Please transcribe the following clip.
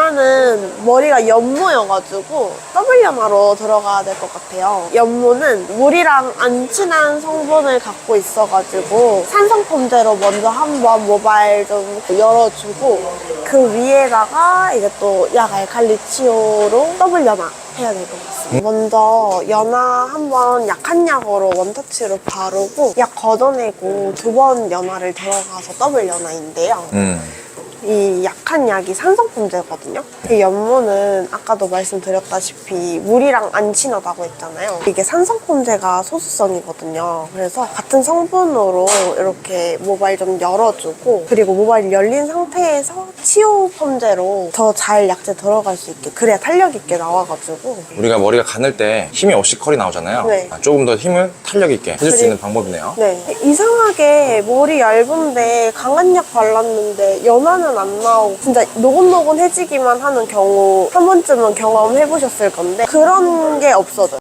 연화는 머리가 연모여가지고 더블 연화로 들어가야 될 것 같아요. 연모는 물이랑 안 친한 성분을 갖고 있어가지고 산성 펌제로 먼저 한번 모발 좀 열어주고 그 위에다가 이제 또 약 알칼리 치오로 더블 연화 해야 될 것 같습니다. 먼저 연화 한번 약한 약으로 원터치로 바르고 약 걷어내고 두 번 연화를 들어가서 더블 연화인데요. 음. 이 약한 약이 산성품제거든요. 그 연모는 아까도 말씀드렸다시피 물이랑 안 친하다고 했잖아요. 이게 산성품제가 소수성이거든요. 그래서 같은 성분으로 이렇게 모발 좀 열어주고 그리고 모발이 열린 상태에서 치유 펌제로 더 잘 약재 들어갈 수 있게 그래야 탄력 있게 나와가지고 우리가 머리가 가늘 때 힘이 없이 컬이 나오잖아요. 네. 아, 조금 더 힘을 탄력 있게 해줄 수 그리고- 있는 방법이네요. 네. 이상하게 머리 얇은데 강한 약 발랐는데 연 화는 안 나오고 진짜 노곤노곤해지기만 하는 경우 한 번쯤은 경험해보셨을 건데 그런 게 없어져요.